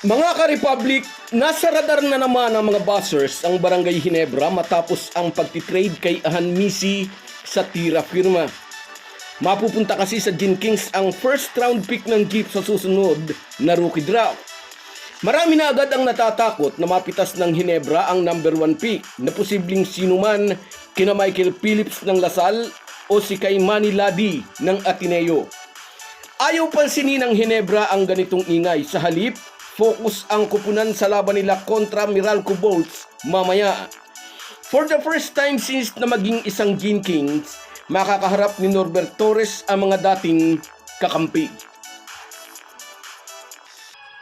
Mga ka-Republic, nasa radar na naman ng mga buzzers ang Barangay Hinebra matapos ang pagtitrade kay Ahan Misi sa tira firma. Mapupunta kasi sa Gin Kings ang first round pick ng Jeep sa susunod na rookie draft. Marami na agad ang natatakot na mapitas ng Hinebra ang number one pick na posibleng sinuman kina Michael Phillips ng Lasal o si kay Manny Ladi ng Ateneo. Ayaw pansinin ng Hinebra ang ganitong ingay. Sa halip, focus ang kupunan sa laban nila kontra Meralco Bolts mamaya. For the first time since na maging isang Gin Kings, makakaharap ni Norbert Torres ang mga dating kakampi.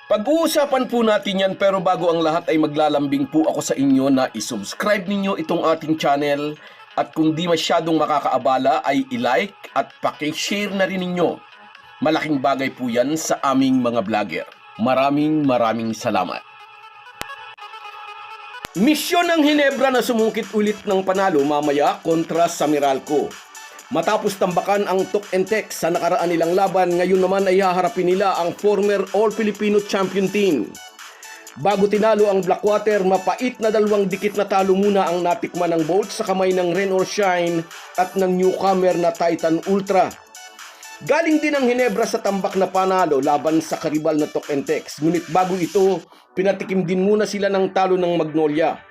Pag-uusapan po natin yan pero bago ang lahat ay maglalambing po ako sa inyo na isubscribe ninyo itong ating channel at kung di masyadong makakaabala ay i-like at pakishare na rin ninyo. Malaking bagay po yan sa aming mga vlogger. Maraming maraming salamat. Misyon ng Hinebra na sumungkit ulit ng panalo mamaya kontra sa Meralco. Matapos tambakan ang Tok and Tek sa nakaraan nilang laban, ngayon naman ay haharapin nila ang former All-Filipino Champion Team. Bago tinalo ang Blackwater, mapait na dalawang dikit na talo muna ang natikman ng Bolt sa kamay ng Rain or Shine at ng newcomer na Titan Ultra. Galing din ang Hinebra sa tambak na panalo laban sa karibal na Tok and Tex. Ngunit bago ito, pinatikim din muna sila ng talo ng Magnolia.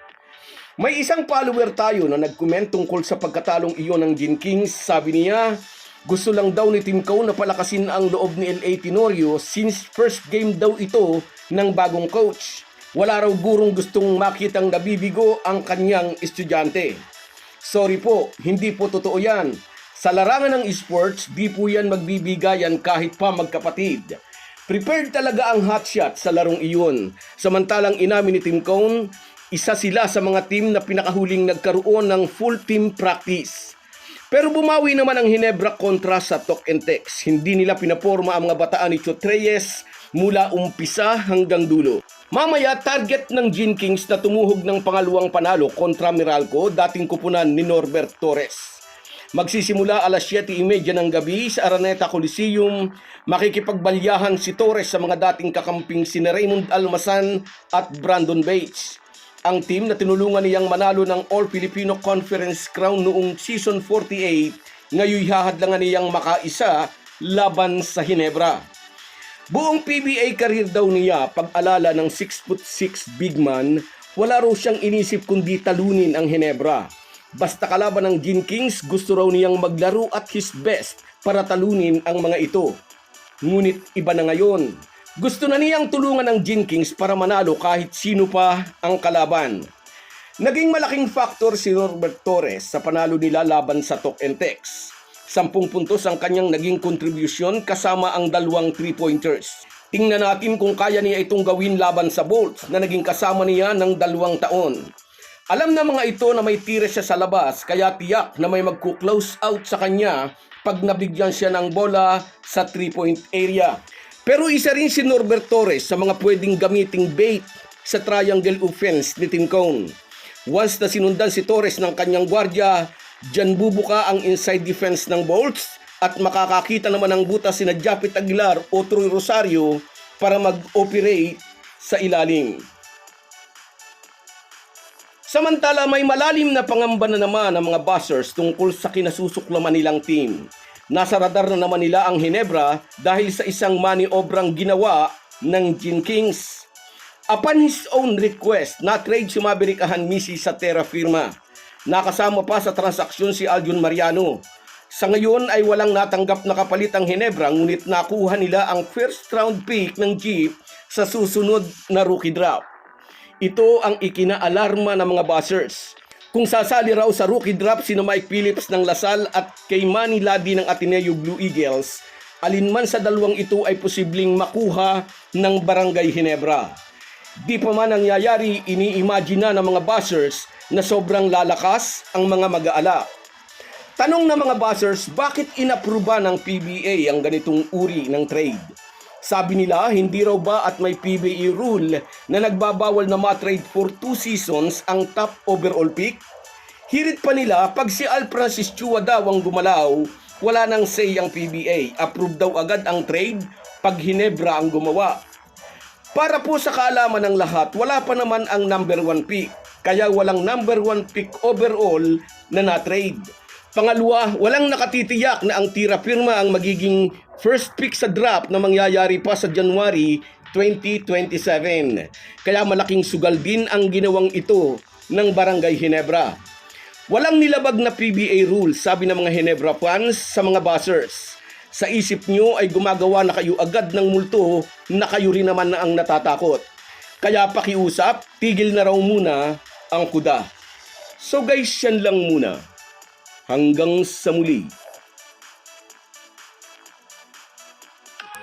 May isang follower tayo na nag-comment tungkol sa pagkatalong iyon ng Gin Kings. Sabi niya, gusto lang daw ni Team Coe na palakasin ang loob ni LA Tenorio since first game daw ito ng bagong coach. Wala raw gurong gustong makitang nabibigo ang kanyang estudyante. Sorry po, hindi po totoo yan. Sa larangan ng esports, di po yan magbibigayan kahit pa magkapatid. Prepared talaga ang hotshot sa larong iyon. Samantalang inamin ni Team Cone, isa sila sa mga team na pinakahuling nagkaroon ng full team practice. Pero bumawi naman ang Hinebra kontra sa Tok and Tex. Hindi nila pinaporma ang mga bataan ni Chot Reyes mula umpisa hanggang dulo. Mamaya, target ng Gin Kings na tumuhog ng pangalawang panalo kontra Meralco, dating kupunan ni Norbert Torres. Magsisimula alas 7.30 ng gabi sa Araneta Coliseum, makikipagbalyahan si Torres sa mga dating kakamping sina Raymond Almasan at Brandon Bates. Ang team na tinulungan niyang manalo ng All-Filipino Conference Crown noong Season 48, ngayon hahadlangan niyang makaisa laban sa Hinebra. Buong PBA career daw niya pag-alala ng 6'6 big man, wala raw siyang inisip kundi talunin ang Hinebra. Basta kalaban ng Gin Kings, gusto raw niyang maglaro at his best para talunin ang mga ito. Ngunit iba na ngayon. Gusto na niyang tulungan ng Gin Kings para manalo kahit sino pa ang kalaban. Naging malaking factor si Norbert Torres sa panalo nila laban sa Tok and Tex. Sampung puntos ang kanyang naging kontribusyon kasama ang dalawang three-pointers. Tingnan natin kung kaya niya itong gawin laban sa Bolts na naging kasama niya ng dalawang taon. Alam na mga ito na may tira siya sa labas kaya tiyak na may magku-close out sa kanya pag nabigyan siya ng bola sa three-point area. Pero isa rin si Norbert Torres sa mga pwedeng gamiting bait sa triangle offense ni Tim Cone. Once na sinundan si Torres ng kanyang gwardya, dyan bubuka ang inside defense ng Bolts at makakakita naman ng butas sina Japit Aguilar o Troy Rosario para mag-operate sa ilalim. Samantala may malalim na pangamba na naman ang mga buzzers tungkol sa kinasusuklaman nilang team. Nasa radar na naman nila ang Hinebra dahil sa isang maniobrang ginawa ng Gin Kings. Upon his own request, na-trade si Maverick Ahanmisi sa Terra Firma. Nakasama pa sa transaksyon si Aljon Mariano. Sa ngayon ay walang natanggap na kapalit ang Hinebra ngunit nakuha nila ang first round pick ng Jeep sa susunod na rookie draft. Ito ang ikinaalarma ng mga buzzers. Kung sasali raw sa rookie draft sino Mike Phillips ng Lasal at kay Manny Ladi ng Ateneo Blue Eagles, alinman sa dalawang ito ay posibleng makuha ng Barangay Hinebra. Di pa man nangyayari, ini-imagine na ng mga buzzers na sobrang lalakas ang mga mag-aala. Tanong ng mga buzzers, bakit inapruba ng PBA ang ganitong uri ng trade? Sabi nila, hindi raw ba at may PBA rule na nagbabawal na ma-trade for two seasons ang top overall pick? Hirit pa nila, pag si Al Francis Chua daw ang gumalaw, wala nang say ang PBA. Approve daw agad ang trade pag Hinebra ang gumawa. Para po sa kaalaman ng lahat, wala pa naman ang number one pick. Kaya walang number one pick overall na na-trade. Pangalawa, walang nakatitiyak na ang tira pirma ang magiging first pick sa draft na mangyayari pa sa January 2027. Kaya malaking sugal din ang ginawang ito ng Barangay Hinebra. Walang nilabag na PBA rules, sabi ng mga Hinebra fans sa mga buzzers. Sa isip nyo ay gumagawa na kayo agad ng multo na kayo rin naman na ang natatakot. Kaya pakiusap, tigil na raw muna ang kuda. So guys, yan lang muna. Hanggang sa muli.